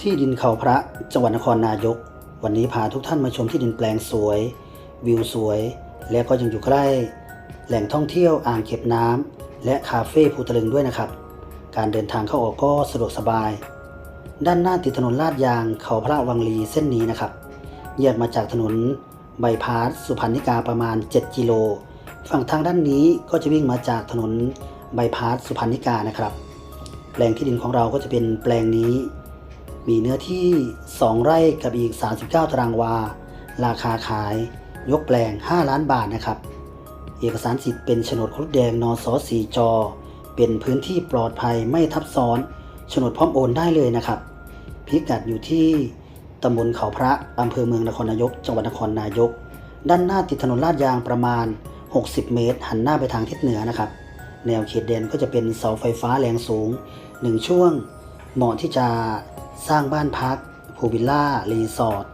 ที่ดินเขาพระจังหวัดนครนายก วันนี้พาทุกท่านมาชมที่ดินแปลงสวย วิวสวย และก็ยังอยู่ใกล้ แหล่งท่องเที่ยวอ่างเก็บน้ำและคาเฟ่ภูตะลึงด้วยนะครับ การเดินทางเข้าออกก็สะดวกสบาย ด้านหน้าติดถนนลาดยางเขาพระวังลีเส้นนี้นะครับแยกมาจากถนนใบายพาสสุพรรณิกาประมาณ 7 กิโล ฝั่งทางด้านนี้ก็จะวิ่งมาจากถนนใบายพาสสุพรรณิกานะครับ แปลงที่ดินของเราก็จะเป็นแปลงนี้ มีเนื้อที่ 2 ไร่กับอีก 39 ตารางวา ราคาขายยกแปลง 5 ล้านบาทนะครับ เอกสารสิทธิ์เป็นโฉนดครุฑแดงนอสสีจอ เป็นพื้นที่ปลอดภัยไม่ทับซ้อนโฉนดพร้อมโอนได้เลยนะครับ พิกัดอยู่ที่ตำบลเขาพระอำเภอเมืองนครนายก จังหวัดนครนายก ด้านหน้าติดถนนลาดยางประมาณ 60 เมตร หันหน้าไปทางทิศเหนือนะครับ แนวเขตแดนก็จะเป็นเสาไฟฟ้าแรงสูง 1 ช่วง เหมาะที่จะสร้างบ้านพักพูวิลล่า รีสอร์ท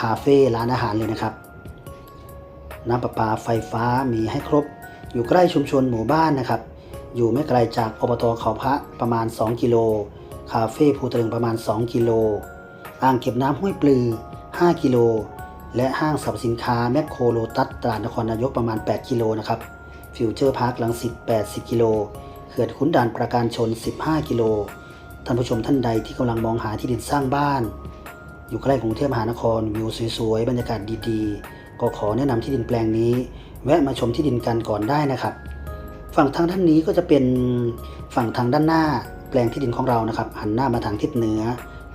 คาเฟ่ ร้านอาหารเลยนะครับ น้ำประปาไฟฟ้ามีให้ครบ อยู่ใกล้ชุมชนหมู่บ้านนะครับ อยู่ไม่ไกลจากอบตเขาพระประมาณ 2 กิโล คาเฟ่ภูตะลึงประมาณ 2 กิโล อ่างเก็บน้ำห้วยปลือ 5 กิโล และห้างสรรพสินค้าแมคโครโลตัสตลาดนครนายกประมาณ 8 กิโลนะครับ ฟิวเจอร์พาร์คลังสิต80 กิโล เขื่อนขุนด่านประการชน 15 กิโล ท่านผู้ชมท่านใดที่กำลังมองหาที่ดินสร้างบ้าน อยู่ใกล้กรุงเทพมหานครวิวสวยๆบรรยากาศดีๆ ก็ขอแนะนำที่ดินแปลงนี้ แวะมาชมที่ดินกันก่อนได้นะครับ ฝั่งทางด้านนี้ก็จะเป็นฝั่งทางด้านหน้าแปลงที่ดินของเรานะครับ หันหน้ามาทางทิศเหนือ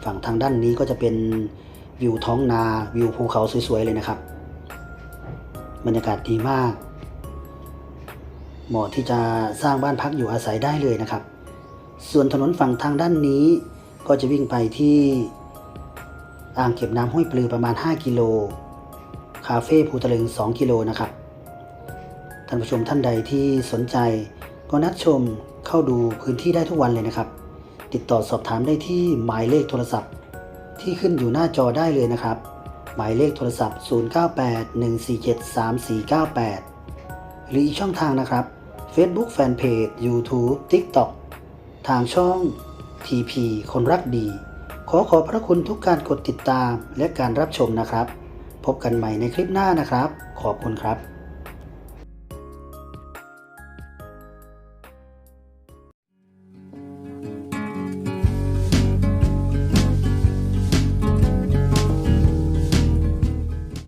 ฝั่งทางด้านนี้ก็จะเป็นวิวท้องนาวิวภูเขาสวยๆเลยนะครับ บรรยากาศดีมากเหมาะที่จะสร้างบ้านพักอยู่อาศัยได้เลยนะครับ ส่วนถนนฝั่งทางด้านนี้ก็จะวิ่งไปที่อ่างเก็บน้ำห้วยปลือประมาณ 5 กิโล คาเฟ่ภูตะลึง 2 กิโลนะครับ ท่านผู้ชมท่านใดที่สนใจ ก็นัดชมเข้าดูพื้นที่ได้ทุกวันเลยนะครับ ติดต่อสอบถามได้ที่หมายเลขโทรศัพท์ ที่ขึ้นอยู่หน้าจอได้เลยนะครับ หมายเลขโทรศัพท์ 0981473498 หรืออีกช่องทางนะครับ Facebook Fanpage YouTube TikTok างช่อง TP คนรักดี ขอขอบพระคุณทุกการกดติดตามและการรับชมนะครับ พบกันใหม่ในคลิปหน้านะครับ ขอบคุณครับ